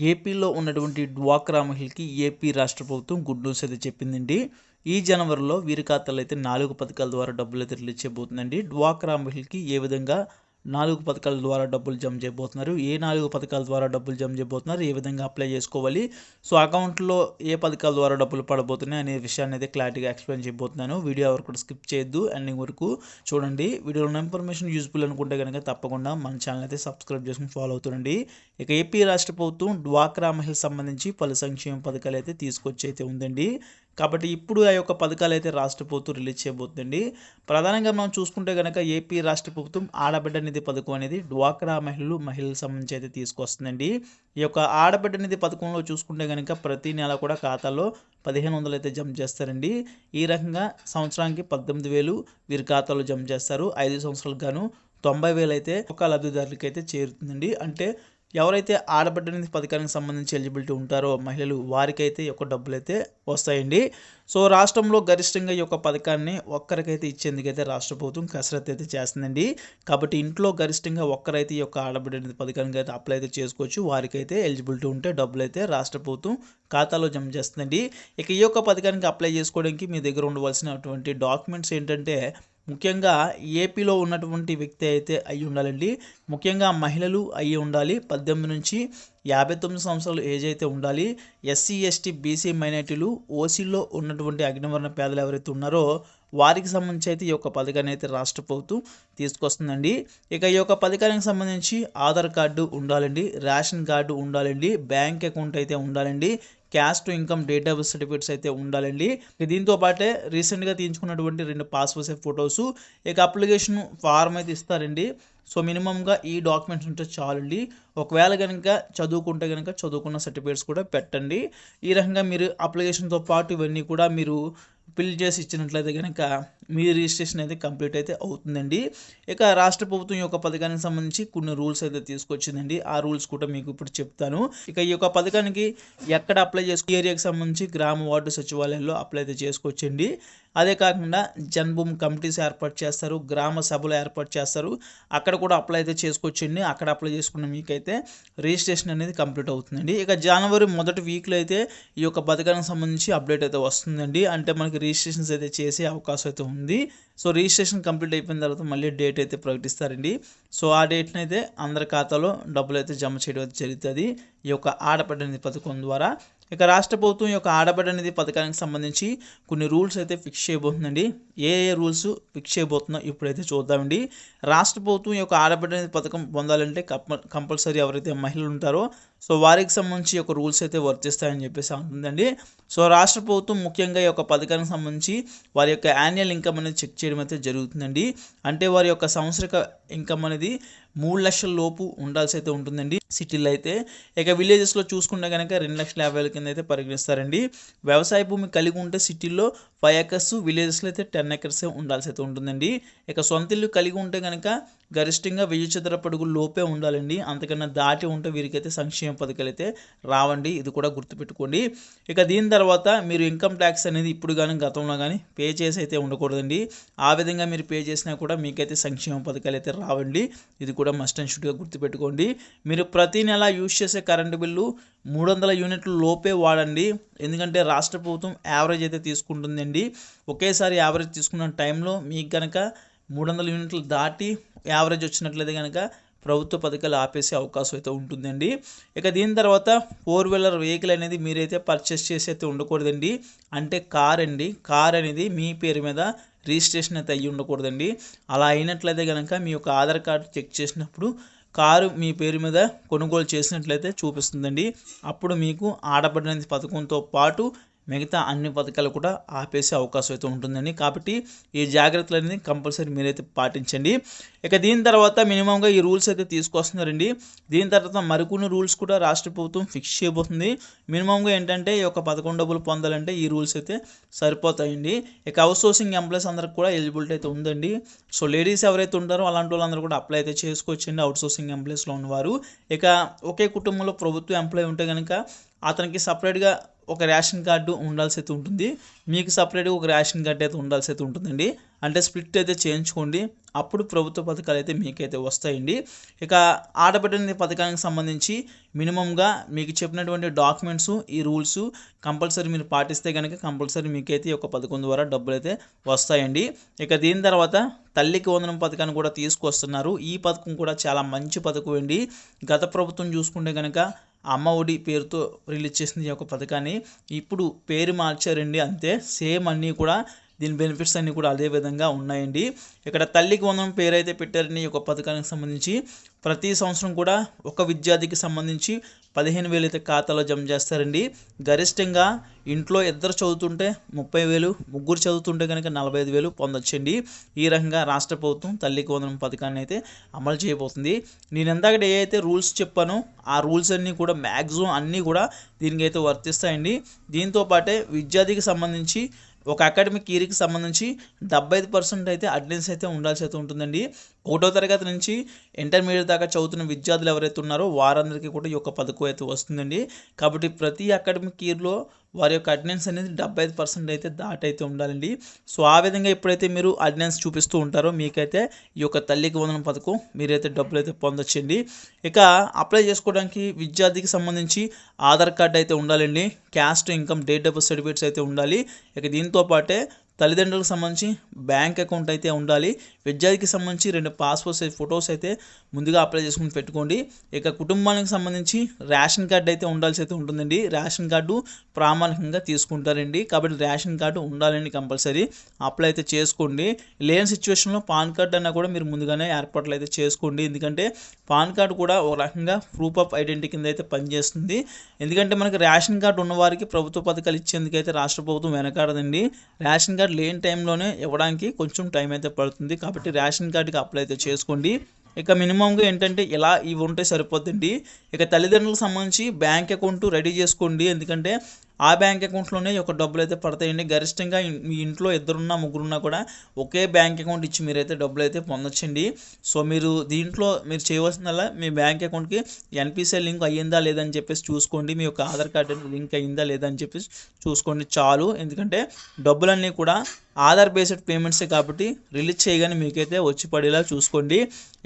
ఏపీలో ఉన్నటువంటి డ్వాక్రా మహిళకి ఏపీ రాష్ట్ర ప్రభుత్వం గుడ్ న్యూస్ అయితే చెప్పిందండి. ఈ జనవరిలో వీరి ఖాతాలో అయితే నాలుగు పథకాల ద్వారా డబ్బులు అయితే రిలీజ్ చేయబోతుందండి. డ్వాక్రా మహిళకి ఏ విధంగా నాలుగు పథకాల ద్వారా డబ్బులు జమ చేయబోతున్నారు. ఏ నాలుగు పథకాల ద్వారా డబ్బులు జమ చేయబోతున్నారు? ఏ విధంగా అప్లై చేసుకోవాలి? సో అకౌంట్లో ఏ పథకాల ద్వారా డబ్బులు పడబోతున్నాయి అనే విషయాన్ని అయితే క్లారిటీగా ఎక్స్ప్లెయిన్ చేయబోతున్నాను. వీడియో ఎవరు కూడా స్కిప్ చేయొద్దు. ఎండింగ్ వరకు చూడండి. వీడియోలో ఉన్న ఇన్ఫర్మేషన్ యూజ్ఫుల్ అనుకుంటే కనుక తప్పకుండా మన ఛానల్ అయితే సబ్స్క్రైబ్ చేసుకుని ఫాలో అవుతుండండి. ఇక ఏపీ రాష్ట్ర ప్రభుత్వం డ్వాక్రా మహిళ సంబంధించి పలు సంక్షేమ పథకాలు అయితే తీసుకొచ్చి అయితే ఉందండి. కాబట్టి ఇప్పుడు ఆ యొక్క పథకాలు అయితే రాష్ట్ర ప్రభుత్వం రిలీజ్ చేయబోతుంది ప్రధానంగా మనం చూసుకుంటే కనుక ఏపీ రాష్ట్ర ప్రభుత్వం ఆడబిడ్డ నిధి పథకం అనేది డ్వాక్రా మహిళలు మహిళల సంబంధించి అయితే తీసుకొస్తుందండి. ఈ యొక్క ఆడబిడ్డ నిధి పథకంలో చూసుకుంటే కనుక ప్రతి నెల కూడా ఖాతాలో పదిహేను వందలు అయితే జమ చేస్తారండి. ఈ రకంగా సంవత్సరానికి పద్దెనిమిది వేలు వీరి ఖాతాలో జమ చేస్తారు. ఐదు సంవత్సరాలకు గాను తొంభై వేలు అయితే ఒక లబ్ధిదారులకి అయితే చేరుతుందండి. అంటే ఎవరైతే ఆడబిడ్డ నిధి పథకానికి సంబంధించి ఎలిజిబిలిటీ ఉంటారో మహిళలు వారికైతే ఈ యొక్క డబ్బులు అయితే వస్తాయండి. సో రాష్ట్రంలో గరిష్టంగా ఈ యొక్క పథకాన్ని ఒక్కరికైతే ఇచ్చేందుకైతే రాష్ట్ర ప్రభుత్వం కసరత్తు అయితే చేస్తుందండి. కాబట్టి ఇంట్లో గరిష్టంగా ఒక్కరైతే ఈ యొక్క ఆడబిడ్డ నిధి పథకానికి అయితే అప్లై అయితే చేసుకోవచ్చు. వారికైతే ఎలిజిబిలిటీ ఉంటే డబ్బులు అయితే రాష్ట్ర ప్రభుత్వం ఖాతాలో జమ చేస్తుందండి. ఇక ఈ యొక్క పథకానికి అప్లై చేసుకోవడానికి మీ దగ్గర ఉండవలసినటువంటి డాక్యుమెంట్స్ ఏంటంటే ముఖ్యంగా ఏపీలో ఉన్నటువంటి వ్యక్తి అయితే అయి ఉండాలండి. ముఖ్యంగా మహిళలు అయి ఉండాలి. పద్దెనిమిది నుంచి యాభై తొమ్మిది సంవత్సరాలు ఏజ్ అయితే ఉండాలి. ఎస్సీ ఎస్టీ బీసీ మైనార్టీలు ఓసీలో ఉన్నటువంటి అగ్నివర్ణ పేదలు ఎవరైతే ఉన్నారో వారికి సంబంధించి అయితే ఈ యొక్క పథకాన్ని అయితే రాష్ట్ర ప్రభుత్వం తీసుకొస్తుందండి. ఇక ఈ యొక్క పథకానికి సంబంధించి ఆధార్ కార్డు ఉండాలండి. రేషన్ కార్డు ఉండాలండి. బ్యాంక్ అకౌంట్ అయితే ఉండాలండి. Caste to income date of certificates అయితే ఉండాలండి. దీంతో పాటే రీసెంట్గా తీయించుకున్నటువంటి రెండు పాస్పోర్ట్ సైజ్ ఫొటోస్ ఇక అప్లికేషన్ ఫార్మ్ అయితే ఇస్తారండి. సో మినిమంగా ఈ డాక్యుమెంట్స్ ఉంటే చాలండి. ఒకవేళ కనుక చదువుకుంటే కనుక చదువుకున్న సర్టిఫికేట్స్ కూడా పెట్టండి. ఈ రకంగా మీరు అప్లికేషన్తో పాటు ఇవన్నీ కూడా మీరు ఫిల్ చేసి ఇచ్చినట్లయితే కనుక మీ రిజిస్ట్రేషన్ అయితే కంప్లీట్ అయితే అవుతుందండి. ఇక రాష్ట్ర ప్రభుత్వం యొక్క పథకానికి సంబంధించి కొన్ని రూల్స్ అయితే తీసుకొచ్చిందండి. ఆ రూల్స్ కూడా మీకు ఇప్పుడు చెప్తాను. ఇక ఈ యొక్క పథకానికి ఎక్కడ అప్లై చేసుకో ఏరియాకి సంబంధించి గ్రామ వార్డు సచివాలయంలో అప్లై అయితే చేసుకోవచ్చండి. అదే కాకుండా జన్భూమి కమిటీస్ ఏర్పాటు చేస్తారు గ్రామ సభలు ఏర్పాటు చేస్తారు. అక్కడ కూడా అప్లై అయితే చేసుకోవచ్చండి అక్కడ అప్లై చేసుకున్న మీకైతే రిజిస్ట్రేషన్ అనేది కంప్లీట్ అవుతుందండి. ఇక జనవరి మొదటి వీక్లో అయితే ఈ యొక్క పథకానికి సంబంధించి అప్డేట్ అయితే వస్తుందండి. అంటే మనకి రిజిస్ట్రేషన్స్ అయితే చేసే అవకాశం అయితే ఉంది. సో రిజిస్ట్రేషన్ కంప్లీట్ అయిపోయిన తర్వాత మళ్ళీ డేట్ అయితే ప్రకటిస్తారండి. సో ఆ డేట్ని అయితే అందరి ఖాతాలో డబ్బులు అయితే జమ చేయడం అయితే జరుగుతుంది. ఈ యొక్క ఆడపడ్డ పథకం ద్వారా ఇక రాష్ట్ర ప్రభుత్వం యొక్క ఆడబిడ్డ నిధి పథకానికి సంబంధించి కొన్ని రూల్స్ అయితే ఫిక్స్ చేయబోతుందండి. ఏ ఏ రూల్స్ ఫిక్స్ చేయబోతుందో ఇప్పుడైతే చూద్దామండి. రాష్ట్ర ప్రభుత్వం యొక్క ఆడబిడ్డ నిధి పథకం పొందాలంటే కంపల్సరీ ఎవరైతే మహిళలు ఉంటారో సో వారికి సంబంధించి ఒక రూల్స్ అయితే వర్తిస్తాయని చెప్పేసి ఉంటుందండి సో రాష్ట్ర ప్రభుత్వం ముఖ్యంగా ఈ యొక్క పథకానికి సంబంధించి వారి యొక్క యాన్యువల్ ఇన్కమ్ అనేది చెక్ చేయడం అయితే జరుగుతుందండి. అంటే వారి యొక్క సంవత్సరిక ఇన్కమ్ అనేది మూడు లక్షల లోపు ఉండాల్సి అయితే ఉంటుందండి సిటీలో అయితే. ఇక విలేజెస్లో చూసుకుంటే కనుక రెండు లక్షల యాభై వేల కింద అయితే పరిగణిస్తారండి. వ్యవసాయ భూమి కలిగి ఉంటే సిటీల్లో ఫైవ్ ఎకర్స్ విలేజెస్లో అయితే టెన్ ఎకర్స్ ఉండాల్సి అయితే ఉంటుందండి. ఇక సొంత ఇల్లు కలిగి ఉంటే కనుక గరిష్టంగా వెయ్యి చదరపు లోపే ఉండాలండి. అంతకన్నా దాటి ఉంటే వీరికైతే సంక్షేమ పథకాలు అయితే రావండి ఇది కూడా గుర్తుపెట్టుకోండి. ఇక దీని తర్వాత మీరు ఇన్కమ్ ట్యాక్స్ అనేది ఇప్పుడు కానీ గతంలో కానీ పే చేసి అయితే ఉండకూడదండి. ఆ విధంగా మీరు పే చేసినా కూడా మీకైతే సంక్షేమ పథకాలు అయితే రావండి. ఇది కూడా మస్ట్ అండ్ షుడ్గా గుర్తుపెట్టుకోండి. మీరు ప్రతి నెల యూజ్ చేసే కరెంటు బిల్లు మూడు వందల యూనిట్లు లోపే వాడండి. ఎందుకంటే రాష్ట్ర ప్రభుత్వం యావరేజ్ అయితే తీసుకుంటుందండి. ఒకేసారి యావరేజ్ తీసుకున్న టైంలో మీకు కనుక మూడు వందల యూనిట్లు దాటి యావరేజ్ వచ్చినట్లయితే కనుక ప్రభుత్వ పథకాలు ఆపేసే అవకాశం అయితే ఉంటుందండి. ఇక దీని తర్వాత ఫోర్ వీలర్ వెహికల్ అనేది మీరైతే పర్చేస్ చేసి అయితే ఉండకూడదండి. అంటే కార్ అండి. కార్ అనేది మీ పేరు మీద రిజిస్ట్రేషన్ అయితే అయ్యి ఉండకూడదండి. అలా అయినట్లయితే కనుక మీ యొక్క ఆధార్ కార్డు చెక్ చేసినప్పుడు కారు మీ పేరు మీద కొనుగోలు చేసినట్లయితే చూపిస్తుందండి. అప్పుడు మీకు ఆడబడిన పథకంతో పాటు మిగతా అన్ని పథకాలు కూడా ఆపేసే అవకాశం అయితే ఉంటుందండి. కాబట్టి ఈ జాగ్రత్తలు అనేది కంపల్సరీ మీరైతే పాటించండి. ఇక దీని తర్వాత మినిమంగా ఈ రూల్స్ అయితే తీసుకొస్తున్నారండి. దీని తర్వాత మరికొన్ని రూల్స్ కూడా రాష్ట్ర ప్రభుత్వం ఫిక్స్ చేయబోతుంది. మినిమంగా ఏంటంటే ఈ యొక్క పదకొండు డబ్బులు పొందాలంటే ఈ రూల్స్ అయితే సరిపోతాయండి. ఇక అవుట్ సోర్సింగ్ ఎంప్లాయీస్ అందరికి కూడా ఎలిజిబిలిటీ అయితే ఉందండి. సో లేడీస్ ఎవరైతే ఉంటారో అలాంటి వాళ్ళందరూ కూడా అప్లై అయితే చేసుకోవచ్చండి అవుట్ సోర్సింగ్ ఎంప్లాయీస్లో ఉన్నవారు. ఇక ఒకే కుటుంబంలో ప్రభుత్వ ఎంప్లాయీ ఉంటే కనుక అతనికి సపరేట్గా ఒక రేషన్ కార్డు ఉండాల్సి అయితే ఉంటుంది. మీకు సపరేట్గా ఒక రేషన్ కార్డు అయితే ఉండాల్సి అయితే ఉంటుందండి. అంటే స్ప్లిట్ అయితే చేయించుకోండి. అప్పుడు ప్రభుత్వ పథకాలు అయితే మీకైతే వస్తాయండి. ఇక ఆడబిడ్డ పథకానికి సంబంధించి మినిమంగా మీకు చెప్పినటువంటి డాక్యుమెంట్స్ ఈ రూల్స్ కంపల్సరీ మీరు పాటిస్తే కనుక కంపల్సరీ మీకైతే ఈ యొక్క పథకం ద్వారా డబ్బులు అయితే వస్తాయండి. ఇక దీని తర్వాత తల్లికి వందనం పథకాన్ని కూడా తీసుకొస్తున్నారు. ఈ పథకం కూడా చాలా మంచి పథకం అండి. గత ప్రభుత్వం చూసుకుంటే కనుక అమ్మ ఒడి పేరుతో రిలీజ్ చేసింది ఈ యొక్క పథకాన్ని. ఇప్పుడు పేరు మార్చారండి అంతే. సేమ్ అన్నీ కూడా దీని బెనిఫిట్స్ అన్నీ కూడా అదే విధంగా ఉన్నాయండి. ఇక్కడ తల్లికి వందనం పేరైతే పెట్టారని ఒక పథకానికి సంబంధించి. ప్రతి సంవత్సరం కూడా ఒక విద్యార్థికి సంబంధించి పదిహేను వేలు అయితే ఖాతాలో జమ చేస్తారండి. గరిష్టంగా ఇంట్లో ఇద్దరు చదువుతుంటే ముప్పై వేలు ముగ్గురు చదువుతుంటే కనుక నలభై ఐదు వేలు పొందొచ్చండి. ఈ రకంగా రాష్ట్ర ప్రభుత్వం తల్లికి వందనం పథకాన్ని అయితే అమలు చేయబోతుంది. నేను ఎందాక ఏ అయితే రూల్స్ చెప్పానో ఆ రూల్స్ అన్నీ కూడా మ్యాక్సిమం అన్నీ కూడా దీనికి అయితే వర్తిస్తాయండి. దీంతో పాటే విద్యార్థికి సంబంధించి ఒక అకాడమిక్ ఇయర్కి సంబంధించి డెబ్బై ఐదు పర్సెంట్ అయితే అటెండెన్స్ అయితే ఉండాల్సి అయితే ఉంటుందండి. ఒకటో తరగతి నుంచి ఇంటర్మీడియట్ దాకా చదువుతున్న విద్యార్థులు ఎవరైతే ఉన్నారో వారందరికీ కూడా ఈ యొక్క పథకం అయితే వస్తుందండి. కాబట్టి ప్రతి అకాడమిక్ ఇయర్లో వారి యొక్క అటెండెన్స్ అనేది డెబ్బై ఐదు పర్సెంట్ అయితే దాటైతే ఉండాలండి. సో ఆ విధంగా ఎప్పుడైతే మీరు అటెండెన్స్ చూపిస్తూ ఉంటారో మీకైతే ఈ యొక్క తల్లికి వందనం పథకం మీరైతే డబ్బులు అయితే పొందొచ్చండి. ఇక అప్లై చేసుకోవడానికి విద్యార్థికి సంబంధించి ఆధార్ కార్డు అయితే ఉండాలండి. Caste income date of certificates అయితే ఉండాలి. ఇక దీంతో పాటే తల్లిదండ్రులకు సంబంధించి బ్యాంక్ అకౌంట్ అయితే ఉండాలి. విద్యార్థికి సంబంధించి రెండు పాస్పోర్ట్ సైజ్ ఫొటోస్ అయితే ముందుగా అప్లై చేసుకుని పెట్టుకోండి. ఇక కుటుంబానికి సంబంధించి రేషన్ కార్డు అయితే ఉండాల్సి అయితే ఉంటుందండి. రేషన్ కార్డు ప్రామాణికంగా తీసుకుంటారండి. కాబట్టి రేషన్ కార్డు ఉండాలండి కంపల్సరీ. అప్లై అయితే చేసుకోండి. లేని సిచ్యువేషన్లో పాన్ కార్డు అన్నా కూడా మీరు ముందుగానే ఏర్పాట్లు అయితే చేసుకోండి. ఎందుకంటే పాన్ కార్డు కూడా ఒక రకంగా ప్రూఫ్ ఆఫ్ ఐడెంటిటీ కింద అయితే పనిచేస్తుంది. ఎందుకంటే మనకి రేషన్ కార్డు ఉన్నవారికి ప్రభుత్వ పథకాలు ఇచ్చేందుకైతే రాష్ట్ర ప్రభుత్వం వెనకాడదండి. రేషన్ కార్డు లేని టైంలోనే ఇవ్వడానికి కొంచెం టైం అయితే పడుతుంది. కాబట్టి రేషన్ కార్డుకి అప్లై అయితే చేసుకోండి. ఇక మినిమంగా ఏంటంటే ఇలా ఇవి ఉంటే సరిపోతుంది ఇక తల్లిదండ్రులకు సంబంధించి బ్యాంక్ అకౌంట్ రెడీ చేసుకోండి. ఎందుకంటే ఆ బ్యాంక్ అకౌంట్లోనే ఒక డబ్బులు అయితే పడతాయండి. గరిష్టంగా మీ ఇంట్లో ఇద్దరున్నా ముగ్గురున్నా కూడా ఒకే బ్యాంక్ అకౌంట్ ఇచ్చి మీరైతే డబ్బులు అయితే పొందొచ్చండి. సో మీరు దీంట్లో మీరు చేయవలసిందల్లా మీ బ్యాంక్ అకౌంట్కి ఎన్పిసిఐ లింక్ అయ్యిందా లేదని చెప్పేసి చూసుకోండి. మీ యొక్క ఆధార్ కార్డు లింక్ అయ్యిందా లేదా అని చెప్పేసి చూసుకోండి. చాలు. ఎందుకంటే డబ్బులన్నీ కూడా ఆధార్ బేస్డ్ పేమెంట్సే కాబట్టి రిలీజ్ చేయగానే మీకైతే వచ్చి పడేలా చూసుకోండి.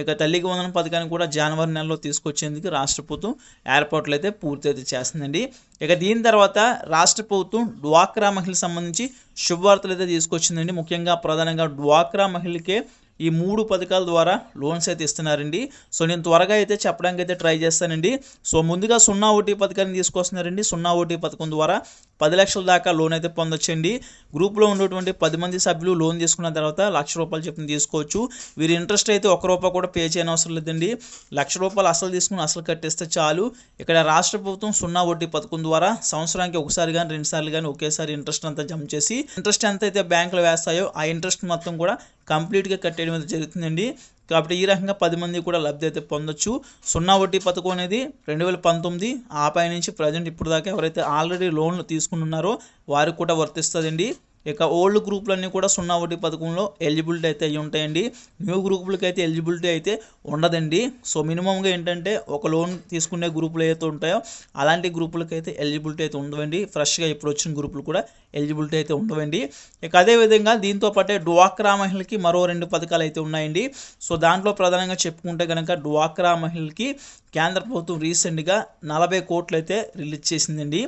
ఇక తల్లికి వందన పథకాన్ని కూడా జనవరి నెలలో తీసుకొచ్చేందుకు రాష్ట్ర ప్రభుత్వం ఏర్పాట్లు అయితే పూర్తి అయితే చేస్తుందండి. ఇక దీని తర్వాత రాష్ట్ర ప్రభుత్వం డ్వాక్రా మహిళలకు సంబంధించి శుభవార్తలు అయితే తీసుకొచ్చిందండి. ముఖ్యంగా ప్రధానంగా డ్వాక్రా మహిళకే ఈ మూడు పథకాల ద్వారా లోన్స్ అయితే ఇస్తున్నారండి. సో నేను త్వరగా అయితే చెప్పడానికి అయితే ట్రై చేస్తానండి. సో ముందుగా సున్నా ఓటీ పథకాన్ని తీసుకొస్తున్నారండి. సున్నా ఓటీ పథకం ద్వారా పది లక్షల దాకా లోన్ అయితే పొందొచ్చండి. గ్రూప్లో ఉన్నటువంటి పది మంది సభ్యులు లోన్ తీసుకున్న తర్వాత లక్ష రూపాయలు చెప్పిన తీసుకోవచ్చు. వీరి ఇంట్రెస్ట్ అయితే ఒక రూపాయి కూడా పే చేయని అవసరం లేదండి. లక్ష రూపాయలు అసలు తీసుకుని అసలు కట్టేస్తే చాలు. ఇక్కడ రాష్ట్ర ప్రభుత్వం సున్నా వడ్డీ పథకం ద్వారా సంవత్సరానికి ఒకసారి కానీ రెండు సార్లు కానీ ఒకేసారి ఇంట్రెస్ట్ అంతా జమ చేసి ఇంట్రెస్ట్ ఎంత అయితే బ్యాంకులు వేస్తాయో ఆ ఇంట్రెస్ట్ మొత్తం కూడా కంప్లీట్గా కట్టేయడం అయితే జరుగుతుందండి. కాబట్టి ఈ రకంగా పది మంది కూడా లబ్ధి అయితే పొందొచ్చు. సున్నా వడ్డీ పథకం అనేది రెండు వేల పంతొమ్మిది ఆపై నుంచి ప్రజెంట్ ఇప్పుడు దాకా ఎవరైతే ఆల్రెడీ లోన్లు తీసుకుంటున్నారో వారికి కూడా వర్తిస్తుందండి. ఇక ఓల్డ్ గ్రూపులన్నీ కూడా సున్నా వడ్డీ పథకంలో ఎలిజిబిలిటీ అయితే అయ్యి ఉంటాయండి. న్యూ గ్రూపులకి అయితే ఎలిజిబిలిటీ అయితే ఉండదండి. సో మినిమంగా ఏంటంటే ఒక లోన్ తీసుకునే గ్రూపులు ఏవైతే ఉంటాయో అలాంటి గ్రూపులకి అయితే ఎలిజిబిలిటీ అయితే ఉండవండి. ఫ్రెష్గా ఇప్పుడు వచ్చిన గ్రూపులు కూడా ఎలిజిబిలిటీ అయితే ఉండవండి. ఇక అదేవిధంగా దీంతో పాటే డ్వాక్రా మహిళలకి మరో రెండు పథకాలు అయితే ఉన్నాయండి. సో దాంట్లో ప్రధానంగా చెప్పుకుంటే కనుక డ్వాక్రా మహిళలకి కేంద్ర ప్రభుత్వం రీసెంట్గా నలభై కోట్లు అయితే రిలీజ్ చేసిందండి.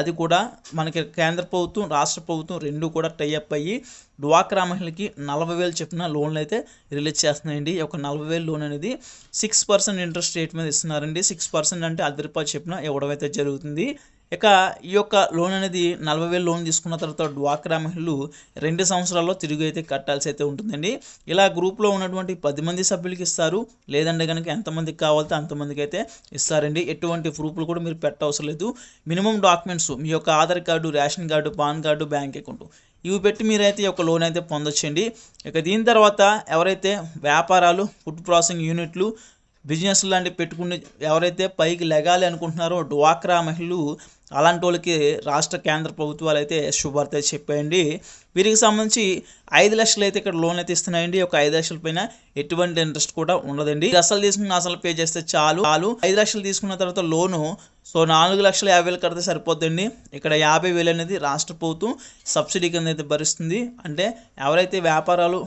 అది కూడా మనకి కేంద్ర ప్రభుత్వం రాష్ట్ర ప్రభుత్వం రెండు కూడా టైఅప్ అయ్యి డ్వాక్రా మహిళలకి నలభై వేలు చెప్పిన లోన్లు అయితే రిలీజ్ చేస్తున్నాయండి. ఒక నలభై వేలు లోన్ అనేది సిక్స్ పర్సెంట్ ఇంట్రెస్ట్ రేట్ మీద ఇస్తున్నారండి. సిక్స్ పర్సెంట్ అంటే అర్ధ రూపాయలు చెప్పిన ఇవ్వడం అయితే జరుగుతుంది. ఇక ఈ యొక్క లోన్ అనేది నలభై వేలు లోన్ తీసుకున్న తర్వాత డ్వాక్రా మహిళలు రెండు సంవత్సరాల్లో తిరిగి అయితే కట్టాల్సి అయితే ఉంటుందండి. ఇలా గ్రూప్లో ఉన్నటువంటి పది మంది సభ్యులకి ఇస్తారు. లేదంటే కనుక ఎంతమందికి కావాలితే అంతమందికి అయితే ఇస్తారండి. ఎటువంటి ప్రూఫ్లు కూడా మీరు పెట్టవసరం లేదు. మినిమం డాక్యుమెంట్స్ మీ యొక్క Aadhaar card ration card PAN card bank account ఇవి పెట్టి మీరైతే ఈ యొక్క లోన్ అయితే పొందొచ్చండి. ఇక దీని తర్వాత ఎవరైతే వ్యాపారాలు ఫుడ్ ప్రాసెసింగ్ యూనిట్లు బిజినెస్ లాంటివి పెట్టుకుని ఎవరైతే పైకి లెగాలి అనుకుంటున్నారో డ్వాక్రా మహిళలు అలాంటి వాళ్ళకి రాష్ట్ర కేంద్ర ప్రభుత్వాలు అయితే శుభార్త చెప్పాయండి. వీరికి సంబంధించి ఐదు లక్షలు అయితే ఇక్కడ లోన్ అయితే ఇస్తున్నాయండి. ఒక ఐదు లక్షల పైన ఎటువంటి ఇంట్రెస్ట్ కూడా ఉండదండి. అసలు తీసుకున్న అసలు పే చేస్తే చాలు. చాలు. ఐదు లక్షలు తీసుకున్న తర్వాత లోను సో నాలుగు లక్షల యాభై వేలు కడితే సరిపోద్దండి. ఇక్కడ యాభై వేలు అనేది రాష్ట్ర ప్రభుత్వం సబ్సిడీ కింద అయితే భరిస్తుంది. అంటే ఎవరైతే వ్యాపారాలు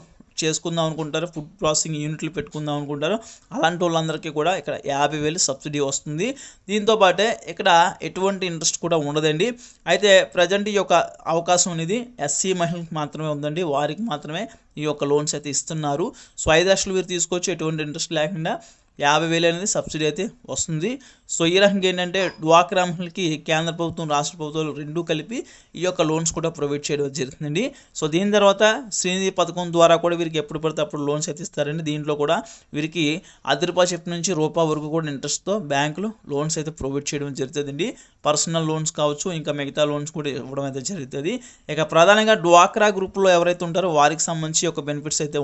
చేసుకుందాం అనుకుంటారు ఫుడ్ ప్రాసెసింగ్ యూనిట్లు పెట్టుకుందాం అనుకుంటారు అలాంటి వాళ్ళందరికీ కూడా ఇక్కడ యాభై వేలు సబ్సిడీ వస్తుంది. దీంతో పాటే ఇక్కడ ఎటువంటి ఇంట్రెస్ట్ కూడా ఉండదండి. అయితే ప్రజెంట్ ఈ యొక్క అవకాశం అనేది ఎస్సీ మహిళలకు మాత్రమే ఉందండి. వారికి మాత్రమే ఈ యొక్క లోన్స్ అయితే ఇస్తున్నారు. సో ఐదు లక్షలు వీరు తీసుకోవచ్చు ఎటువంటి ఇంట్రెస్ట్ లేకుండా. యాభై వేలు అనేది సబ్సిడీ అయితే వస్తుంది. సో ఈ రకంగా ఏంటంటే డ్వాక్రా కేంద్ర ప్రభుత్వం రాష్ట్ర ప్రభుత్వాలు రెండూ కలిపి ఈ యొక్క లోన్స్ కూడా ప్రొవైడ్ చేయడం జరుగుతుందండి. సో దీని తర్వాత శ్రీనిధి పథకం ద్వారా కూడా వీరికి ఎప్పుడు పడితే అప్పుడు లోన్స్ అయితే ఇస్తారండి. దీంట్లో కూడా వీరికి అది రూపాయి చెప్పు నుంచి రూపాయి వరకు కూడా ఇంట్రెస్ట్తో బ్యాంకులు లోన్స్ అయితే ప్రొవైడ్ చేయడం జరుగుతుందండి. పర్సనల్ లోన్స్ కావచ్చు ఇంకా మిగతా లోన్స్ కూడా ఇవ్వడం అయితే జరుగుతుంది. ఇక ప్రధానంగా డ్వాక్రా గ్రూప్లో ఎవరైతే ఉంటారో వారికి సంబంధించి ఒక బెనిఫిట్స్ అయితే